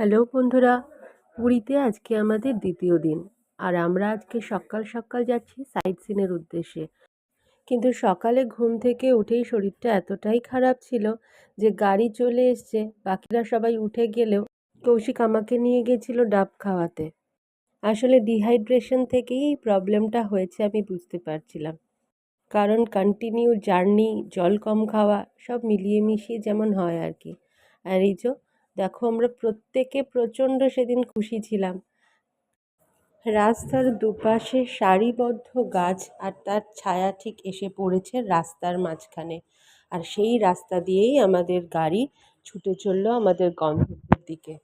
Hello বন্ধুরা, পুরীতে আজকে আমাদের দ্বিতীয় দিন। আর আমরা আজকে সকাল সকাল যাচ্ছি সাইট সিনের উদ্দেশ্যে। কিন্তু সকালে ঘুম থেকে উঠেই শরীরটা এতটাই খারাপ ছিল যে গাড়ি চলে এসছে, বাকিরা সবাই উঠে গেলেও কৌশিক আমাকে নিয়ে গেছিল ডাব খাওয়াতে। আসলে ডিহাইড্রেশন থেকেই এই প্রবলেমটা হয়েছে আমি বুঝতে পারছিলাম। কারণ কন্টিনিউ জার্নি জল কম খাওয়া, সব মিলিয়ে মিশিয়ে যেমন হয় আর কি। আর এই যে দেখো, আমরা প্রত্যেকে প্রচণ্ড সেদিন খুশি ছিলাম। রাস্তার দুপাশে সারিবদ্ধ গাছ আর তার ছায়া ঠিক এসে পড়েছে রাস্তার মাঝখানে। আর সেই রাস্তা দিয়েই আমাদের গাড়ি ছুটে চলল আমাদের গন্তব্যের দিকে।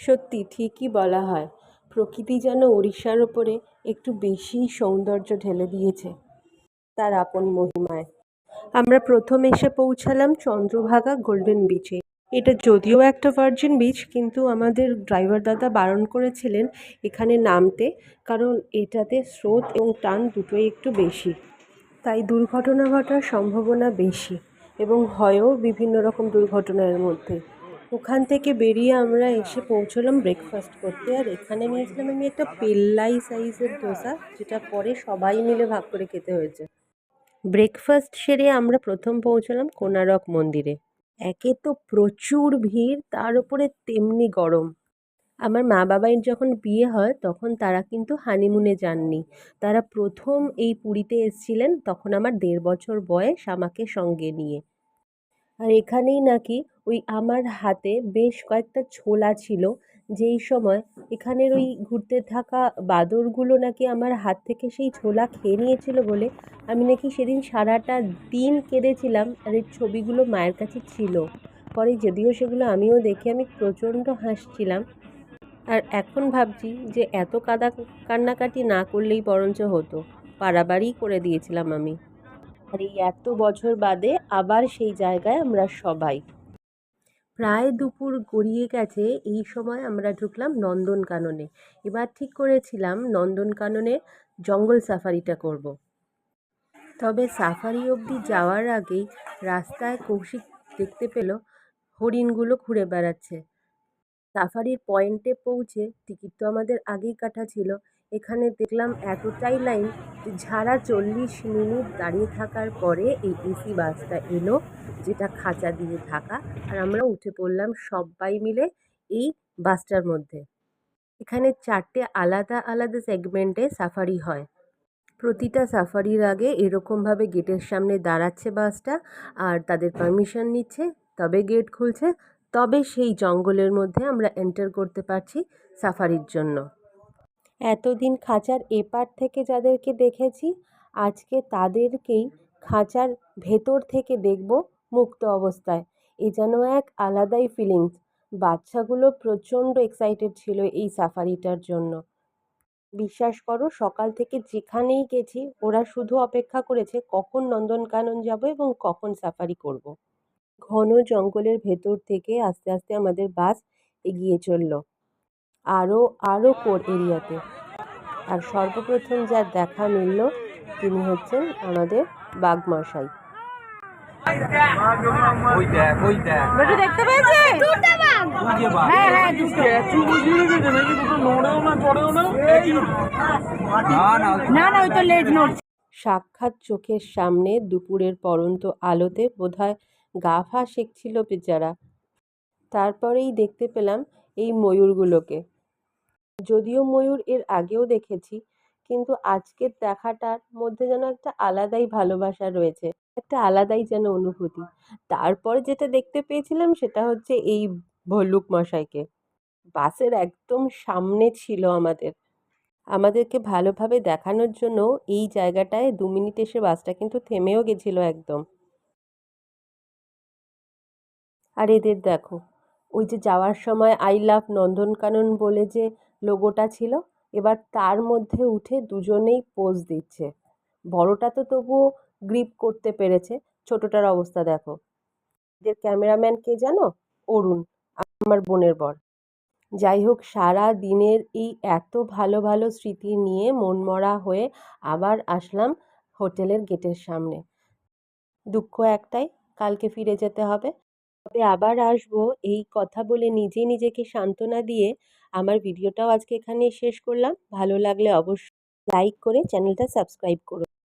সত্যি, ঠিকই বলা হয়, প্রকৃতি যেন উড়িষ্যার ওপরে একটু বেশি সৌন্দর্য ঢেলে দিয়েছে তার আপন মহিমায়। আমরা প্রথম এসে পৌঁছালাম চন্দ্রভাগা গোল্ডেন বিচে। এটা যদিও একটা ভার্জিন বিচ কিন্তু আমাদের ড্রাইভার দাদা বারণ করেছিলেন এখানে নামতে, কারণ এটাতে স্রোত এবং টান দুটোই একটু বেশি। তাই দুর্ঘটনা ঘটার সম্ভাবনা বেশি এবং হয়ও বিভিন্ন রকম দুর্ঘটনার মধ্যে। ওখান থেকে বেরিয়ে আমরা এসে পৌঁছলাম ব্রেকফাস্ট করতে। আর এখানে নিয়েছিলাম আমি একটা পেল্লাই সাইজের দোসা, যেটা পরে সবাই মিলে ভাগ করে খেতে হয়েছে। ব্রেকফাস্ট সেরে আমরা প্রথম পৌঁছলাম কোনারক মন্দিরে। একে তো প্রচুর ভিড়, তার উপরে তেমনি গরম। আমার মা বাবাইয়ের যখন বিয়ে হয়, তখন তারা কিন্তু হানিমুনে যাননি। তারা প্রথম এই পুরীতে এসেছিলেন, তখন আমার দেড় বছর বয়স আমাকে সঙ্গে নিয়ে। আর এখানেই নাকি ওই আমার হাতে বেশ কয়েকটা ছোলা ছিল যেই সময় এখানের ওই ঘুরতে থাকা বাঁদরগুলো নাকি আমার হাত থেকে সেই ছোলা খেয়ে নিয়েছিল বলে আমি নাকি সেদিন সারাটা দিন কেঁদেছিলাম আর এর ছবিগুলো মায়ের কাছে ছিল। পরে যদিও সেগুলো আমিও দেখে আমি প্রচণ্ড হাসছিলাম। আর এখন ভাবছি যে এত কাদা কান্নাকাটি না করলেই বরঞ্চ হতো। বাড়াবাড়ি করে দিয়েছিলাম আমি। আর এই এত বছর বাদে আবার সেই জায়গায় আমরা সবাই। প্রায় দুপুর গড়িয়ে গেছে, এই সময় আমরা ঢুকলাম নন্দনকাননে এবার ঠিক করেছিলাম নন্দনকাননে জঙ্গল সাফারিটা করব। তবে সাফারি অবধি যাওয়ার আগেই রাস্তায় কৌশিক দেখতে পেল হরিণগুলো ঘুরে বেড়াচ্ছে। সাফারির পয়েন্টে পৌঁছে টিকিট তো আমাদের আগেই কাটা ছিল। এখানে দেখলাম এতটাই লাইন যে ঝাড়া চল্লিশ মিনিট দাঁড়িয়ে থাকার পরে এই এসি বাসটা এলো, যেটা খাঁচা দিয়ে থাকা। আর আমরা উঠে পড়লাম সবাই মিলে এই বাসটার মধ্যে। এখানে চারটে আলাদা আলাদা সেগমেন্টে সাফারি হয়। প্রতিটা সাফারির আগে এরকমভাবে গেটের সামনে দাঁড়াচ্ছে বাসটা আর তাদের পারমিশন নিচ্ছে, তবে গেট খুলছে, তবে সেই জঙ্গলের মধ্যে আমরা এন্টার করতে পারছি সাফারির জন্য। এতদিন খাঁচার এপার থেকে যাদেরকে দেখেছি, আজকে তাদেরকেই খাঁচার ভেতর থেকে দেখব মুক্ত অবস্থায়। এ যেন এক আলাদাই ফিলিংস বাচ্চাগুলো প্রচণ্ড এক্সাইটেড ছিল এই সাফারিটার জন্য। বিশ্বাস করো, সকাল থেকে যেখানেই গেছি, ওরা শুধু অপেক্ষা করেছে কখন নন্দনকানন যাব এবং কখন সাফারি করব। ঘন জঙ্গলের ভেতর থেকে আস্তে আস্তে আমাদের বাস এগিয়ে চলল। আরও আরও কোর এরিয়াতে। আর সর্বপ্রথম যার দেখা মিলল তিনি হচ্ছেন আমাদের বাঘমশাই দেখতে পেয়েছে হ্যাঁ হ্যাঁ না না। ওই তো লেজ নড়ছে। সাক্ষাৎ চোখের সামনে দুপুরের পরন্ত আলোতে বোধহয় গা ফা শেখছিল বেচারা। তারপরেই দেখতে পেলাম এই ময়ূরগুলোকে। যদিও ময়ূর এর আগেও দেখেছি, কিন্তু আজকের দেখাটার মধ্যে যেন একটা আলাদাই ভালোবাসা রয়েছে, একটা আলাদাই যেন অনুভূতি। তারপরে যেটা দেখতে পেয়েছিলাম সেটা হচ্ছে এই ভল্লুক মশাইকে। বাসের একদম সামনে ছিল আমাদের। আমাদেরকে ভালোভাবে দেখানোর জন্য এই জায়গাটায় দু মিনিট এসে বাসটা কিন্তু থেমেও গেছিল একদম। আর এদের দেখো ওই যে যাওয়ার সময় আই লাভ নন্দনকানন বলে যে লোগোটা ছিল, এবার তার মধ্যে উঠে দুজনেই পোজ দিচ্ছে। বড়টা তো তবুও গ্রিপ করতে পেরেছে। ছোটটার অবস্থা দেখো। এদের ক্যামেরাম্যান কে জানো? অরুণ, আমার বোনের বর। যাই হোক, সারা দিনের এই এত ভালো ভালো স্মৃতি নিয়ে মনমরা হয়ে আবার আসলাম হোটেলের গেটের সামনে। দুঃখ একটাই, কালকে ফিরে যেতে হবে। তবে আবার আসব। এই কথা বলে নিজে নিজেকে সান্ত্বনা দিয়ে আমার ভিডিওটাও আজকে এখানেই শেষ করলাম। ভালো লাগলে অবশ্যই লাইক করে চ্যানেলটা সাবস্ক্রাইব করো।